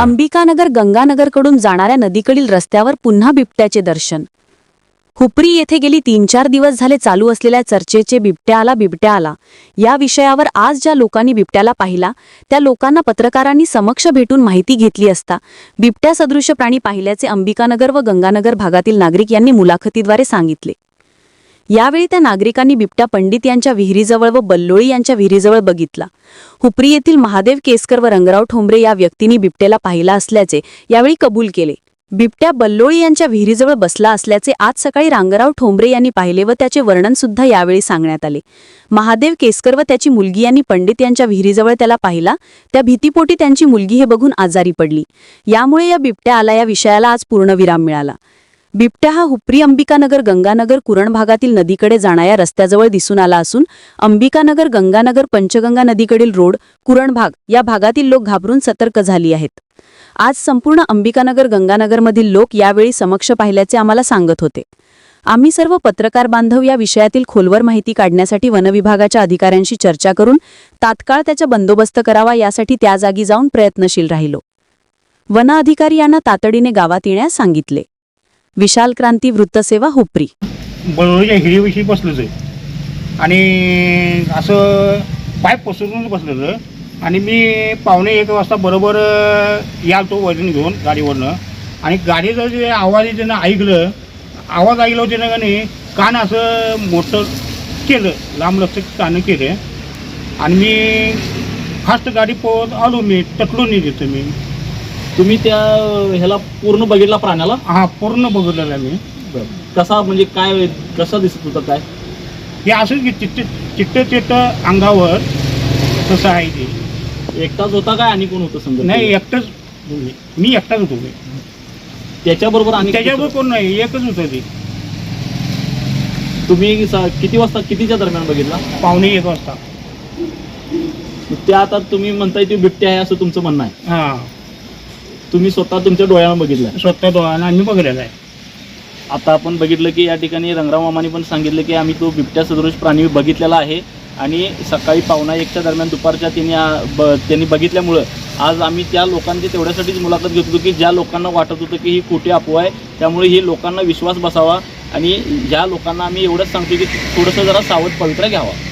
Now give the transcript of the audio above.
अंबिकानगर गंगानगरकडून जाणाऱ्या नदीकडील रस्त्यावर पुन्हा बिबट्याचे दर्शन. हुपरी येथे गेली तीन चार दिवस झाले चालू असलेल्या चर्चेचे बिबट्या आला बिबट्या आला. या विषयावर आज ज्या लोकांनी बिबट्याला पाहिला त्या लोकांना पत्रकारांनी समक्ष भेटून माहिती घेतली असता बिबट्या सदृश्य प्राणी पाहिल्याचे अंबिकानगर व गंगानगर भागातील नागरिक यांनी मुलाखतीद्वारे सांगितले. यावेळी त्या नागरिकांनी बिबट्या पंडित यांच्या विहिरीजवळ व बल्लोळी यांच्या विहिरीजवळ बघितला. हुपरी येथील महादेव केसकर व रंगराव ठोंबरे या व्यक्तींनी बिबट्याला पाहिला असल्याचे यावेळी कबूल केले. बिबट्या बल्लोळी यांच्या विहिरीजवळ बसला असल्याचे आज सकाळी रांगराव ठोंबरे यांनी पाहिले व त्याचे वर्णन सुद्धा यावेळी सांगण्यात आले. महादेव केसकर व त्याची मुलगी यांनी पंडित यांच्या विहिरीजवळ त्याला पाहिला. त्या भीतीपोटी त्यांची मुलगी हे बघून आजारी पडली. यामुळे या बिबट्या आला या विषयाला आज पूर्णविराम मिळाला. बिबट्या हा हुपरी अंबिकानगर गंगानगर कुरण भागातील नदीकडे जाणाऱ्या रस्त्याजवळ दिसून आला असून अंबिकानगर गंगानगर पंचगंगा नदीकडील रोड कुरण भाग या भागातील लोक घाबरून सतर्क झाली आहेत. आज संपूर्ण अंबिकानगर गंगानगरमधील लोक यावेळी समक्ष पाहिल्याचे आम्हाला सांगत होते. आम्ही सर्व पत्रकार बांधव या विषयातील खोलवर माहिती काढण्यासाठी वनविभागाच्या अधिकाऱ्यांशी चर्चा करून तात्काळ त्याचा बंदोबस्त करावा यासाठी त्या जागी जाऊन प्रयत्नशील राहिलो. वन अधिकारी यांना तातडीने गावात येण्यास सांगितले. विशाल क्रांती वृत्तसेवा हुपरी. बरोबरच्या हिरीविषयी बसलोच आहे आणि असं पाय पसरून बसलेलं आणि मी पावणे एक वाजता बरोबर याल तो वजन घेऊन गाडीवरनं. आणि गाडीचं जे आवाज त्यानं ऐकलं. आवाज ऐकलं त्यानं का नाही कान असं मोठं केलं. लांब लक्ष कानं केलं. आणि मी फास्ट गाडी पोहत आलो मी तटलो नाही तिथं मी. तुम्ही त्या ह्याला पूर्ण बघितला प्राण्याला? हा पूर्ण बघितलेला मी. कसा म्हणजे काय कसा दिसत होता काय? हे असंच की चिट्ट चिट्ट चिट्ट अंगावर तसं आहे ते. एकटाच होता काय आणि कोण होतं समजा? नाही एकटंच मी एकटाच होतो. त्याच्याबरोबर आणि त्याच्यावर कोण नाही एकच होतं ते. तुम्ही स- किती वाजता कितीच्या दरम्यान बघितला? पावणे एक वाजता. ते आता तुम्ही म्हणताय ते बिबट्या आहे असं तुमचं म्हणणं आहे. हां. तुम्ही स्वतः तुमच्या डोळ्यानं बघितलं? स्वतः डोळ्यानं आम्ही बघितलेला आहे. आता आपण बघितलं की या ठिकाणी रंगराव मामाने पण सांगितलं की आम्ही तो बिबट्या सदृश प्राणी बघितलेला आहे आणि सकाळी पावणा एकच्या दरम्यान दुपारच्या त्यांनी ब- त्यांनी बघितल्यामुळं आज आम्ही त्या लोकांची तेवढ्यासाठीच मुलाखत घेत होतो की ज्या लोकांना वाटत होतं की ही खोटी अफवा आहे त्यामुळे ही लोकांना विश्वास बसावा आणि ह्या लोकांना आम्ही एवढंच सांगतो की थोडंसं जरा सावध पवित्रा घ्यावा.